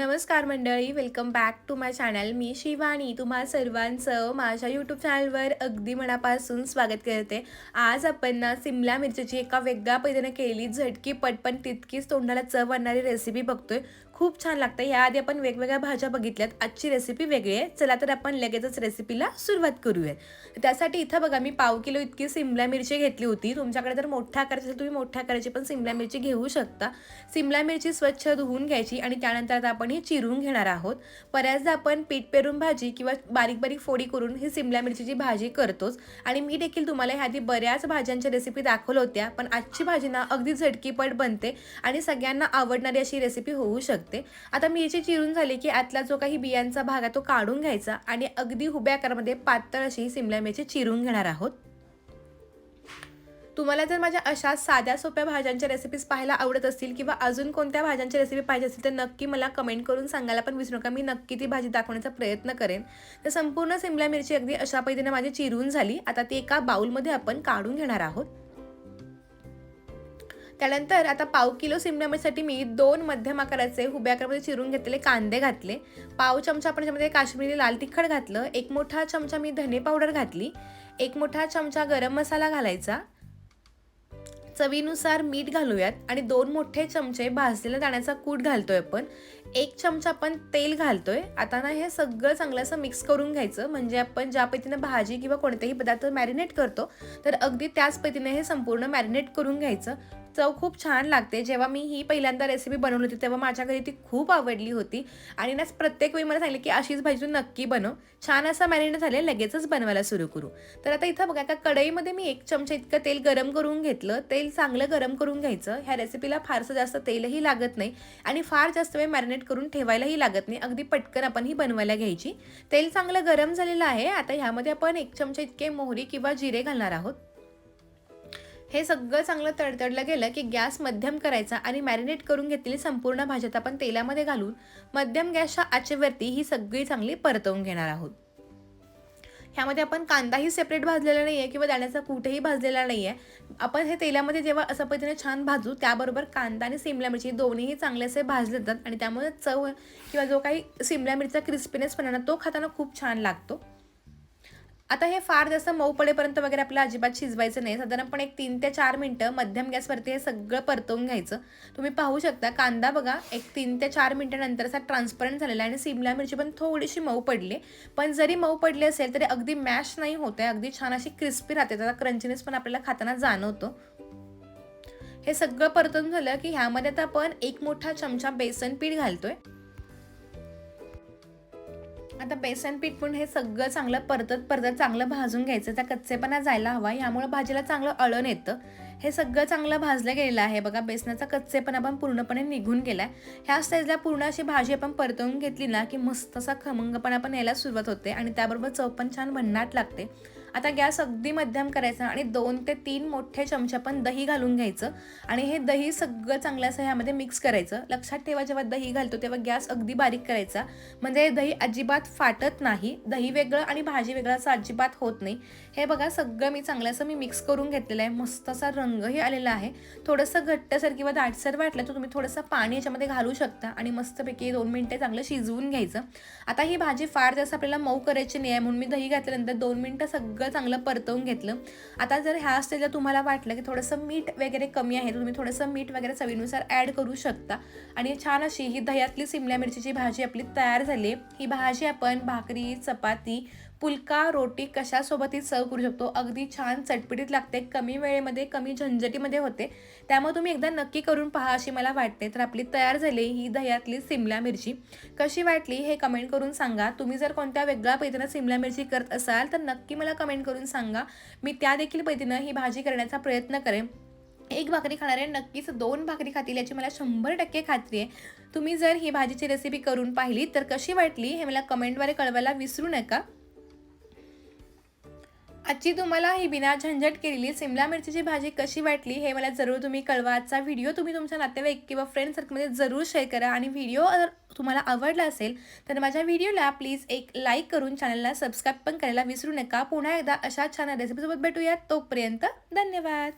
नमस्कार मंडळी welcome back to my channel मी शिवानी. तुम्हा सर्वांचं माझ्या यूट्यूब चॅनलवर अगदी मनापासून स्वागत करते. आज आपण ना सिमला मिरचीची एका वेगळ्या पद्धतीने केलेली झटकी पटपण तितकीच तोंडाला चव आणणारी रेसिपी बघतोय. खूप छान लागतं. याआधी आपण वेगवेगळ्या भाज्या बघितल्यात. आजची रेसिपी वेगळी आहे. चला तर आपण लगेचच रेसिपीला सुरुवात करूयात. त्यासाठी इथं बघा मी पाव किलो इतकी सिमला मिरची घेतली होती. तुमच्याकडे जर मोठ्या आकाराची असेल तुम्ही मोठ्या आकाराची पण सिमला मिरची घेऊ शकता. सिमला मिरची स्वच्छ धुवून घ्यायची आणि त्यानंतर आता आपण आणि चिरून घेणार आहोत. बऱ्याचदा आपण पीठ पेरून भाजी किंवा बारीक बारीक फोडी करून ही सिमला मिरचीची भाजी करतोच. आणि मी देखील तुम्हाला ह्याआधी बऱ्याच भाज्यांच्या रेसिपी दाखवल्या होत्या पण आजची भाजी ना अगदी झटकीपट बनते आणि सगळ्यांना आवडणारी अशी रेसिपी होऊ शकते. आता मिरची चिरून झाली की आतला जो काही बियांचा भाग आहे तो काढून घ्यायचा आणि अगदी हुब्या आकारामध्ये पातळ अशी सिमला मिरची चिरून घेणार आहोत. तुम्हाला जर माझ्या अशा साध्या सोप्या भाज्यांच्या रेसिपीज पाहायला आवडत असतील किंवा अजून कोणत्या भाज्यांच्या रेसिपी पाहिजे असतील तर नक्की मला कमेंट करून सांगायला पण विसरू नका. मी नक्की ती भाजी दाखवण्याचा प्रयत्न करेन. तर संपूर्ण सिमला मिरची अगदी अशा पद्धतीने माझी चिरून झाली. आता ती एका बाऊलमध्ये आपण काढून घेणार आहोत. त्यानंतर आता पाव किलो सिमला मिरचीसाठी मी दोन मध्यम आकाराचे हुब्या आकारामध्ये चिरून घेतलेले कांदे घातले. पाव चमचा आपण त्याच्यामध्ये काश्मीरी लाल तिखट घातलं. एक मोठा चमचा मी धने पावडर घातली. एक मोठा चमचा गरम मसाला घालायचा. चवीनुसार मीठ घालूयात आणि दोन मोठे चमचे भाजलेल्या दाण्याचा कूट घालतोय आपण. एक चमचा आपण तेल घालतोय. आता ना हे सगळं चांगलं असं मिक्स करून घ्यायचं. म्हणजे आपण ज्या पद्धतीने भाजी किंवा कोणतेही पदार्थ मॅरिनेट करतो तर अगदी त्याच पद्धतीने हे संपूर्ण मॅरिनेट करून घ्यायचं. चव खूप छान लागते. जेव्हा मी ही पहिल्यांदा रेसिपी बनवली होती तेव्हा माझ्या घरी ती खूप आवडली होती. आणि ना प्रत्येक वेळी मला सांगितलं की अशीच भाजी तू नक्की बनव. छान असा मॅरिनेट झाले लगेचच बनवायला सुरू करू. तर आता इथं बघा का कढईमध्ये मी एक चमचा इतकं तेल गरम करून घेतलं. तेल चांगलं गरम करून घ्यायचं. ह्या रेसिपीला फारसं जास्त तेलही लागत नाही. आणि फार जास्त वेळ मॅरिनेट करून ठेवायलाही लागत नाही. अगदी पटकन आपण ही बनवायला घ्यायची. तेल चांगलं गरम झालेलं आहे. आता ह्यामध्ये आपण एक चमचा इतके मोहरी किंवा जिरे घालणार आहोत. हे सगळं चांगलं तडतडलं गेलं की गॅस मध्यम करायचा आणि मॅरिनेट करून घेतलेली संपूर्ण भाज्यात आपण तेलामध्ये घालून मध्यम गॅसच्या आचेवरती ही सगळी चांगली परतवून घेणार आहोत. ह्यामध्ये आपण कांदाही सेपरेट भाजलेला नाही आहे किंवा दाण्याचा कुठेही भाजलेला नाही आहे आपण हे तेलामध्ये जेव्हा असं पद्धतीने छान भाजू त्याबरोबर कांदा आणि सिमला मिरची दोन्हीही चांगले असे भाजले जातात आणि त्यामुळे चव किंवा जो काही सिमला मिरचा क्रिस्पीनेस पण तो खाताना खूप छान लागतो. आता हे फार जास्त मऊ पडेपर्यंत वगैरे आपल्याला अजिबात शिजवायचं नाही. साधारणपणे एक तीन ते चार मिनटं मध्यम गॅसवरती हे सगळं परतवून घ्यायचं. तुम्ही पाहू शकता कांदा बघा एक तीन ते चार मिनटानंतर असा ट्रान्सपरंट झालेला आहे आणि सिमला मिरची पण थोडीशी मऊ पडली. पण जरी मऊ पडली असेल तरी अगदी मॅश नाही होत आहे. अगदी छान अशी क्रिस्पी राहते. त्याचा क्रंचीनेस पण आपल्याला खाताना जाणवतो. हे सगळं परतून झालं की ह्यामध्ये आता आपण एक मोठा चमचा बेसन पीठ घालतोय. आता बेसन पीठ पण हे सगळं चांगलं परतत परतत चांगलं भाजून घ्यायचं. त्या कच्चेपणा जायला हवा. यामुळे भाजीला चांगलं अळण येतं. हे सगळं चांगलं भाजलं गेलेलं आहे. बघा बेसनाचा कच्चेपणा पण पूर्णपणे निघून गेला आहे ह्या स्टेजला पूर्ण अशी भाजी आपण परतवून घेतली ना की मस्त असा खमंगपणा पण यायला सुरुवात होते आणि त्याबरोबर चव पण छान भन्नाट लागते. आता गॅस अगदी मध्यम करायचा आणि दोन ते तीन मोठे चमचे पण दही घालून घ्यायचं. आणि हे दही सगळं चांगलं असं ह्यामध्ये मिक्स करायचं. लक्षात ठेवा जेव्हा दही घालतो तेव्हा गॅस अगदी बारीक करायचा. म्हणजे दही अजिबात फाटत नाही. दही वेगळं आणि भाजी वेगळं असं अजिबात होत नाही. हे बघा सगळं मी चांगलं असं मी मिक्स करून घेतलेलं आहे. मस्त असा रंगही आलेला आहे. थोडंसं घट्टसर किंवा दाटसर वाटलं तर तुम्ही थोडंसं पाणी याच्यामध्ये घालू शकता आणि मस्तपैकी दोन मिनटे चांगलं शिजवून घ्यायचं. आता ही भाजी फार जास्त आपल्याला मऊ करायची नाही आहे म्हणून मी दही घातल्यानंतर दोन मिनटं सगळं सगळं चांगलं परतवून घेतलं. आता जर ह्या स्टेजला तुम्हाला वाटलं की थोडंसं मीठ वगैरे कमी आहे तुम्ही थोडंसं मीठ वगैरे चवीनुसार ॲड करू शकता. आणि छान अशी ही दह्यातली सिमल्या मिरचीची भाजी आपली तयार झाली. ही भाजी आपण भाकरी चपाती पुलका रोटी कशासोबतही सर्व करू शकतो? अगदी छान चटपटीत लागते कमी वेळेमध्ये कमी झंझटीमध्ये होते. त्यामुळे तुम्ही एकदा नक्की करून पहा अशी मला वाटते. तर आपली तयार झाली ही दह्यातली सिमला मिरची. कशी वाटली हे कमेंट करून सांगा. तुम्ही जर कोणत्या वेगळ्या पद्धतीनं सिमला मिरची करत असाल तर नक्की मला कमेंट करून सांगा. मी त्या देखील पद्धतीनं ही भाजी करण्याचा प्रयत्न करेन. एक भाकरी खाणारे नक्कीच दोन भाकरी खातील याची मला शंभर टक्के खात्री आहे. तुम्ही जर ही भाजीची रेसिपी करून पाहिली तर कशी वाटली हे मला कमेंटद्वारे कळवायला विसरू नका. आजची तुम्हाला ही बिना झंझट केलेली सिमला मिरचीची भाजी कशी वाटली हे मला जरूर तुम्ही कळवा. आजचा व्हिडिओ तुम्ही तुमच्या नातेवाईक किंवा फ्रेंड सर्कलमध्ये जरूर शेअर करा. आणि व्हिडिओ जर तुम्हाला आवडला असेल तर माझ्या व्हिडिओला प्लीज एक लाईक करून चॅनलला सबस्क्राईब पण करायला विसरू नका. पुन्हा एकदा अशा छान रेसिपीसोबत भेटूयात. तोपर्यंत धन्यवाद.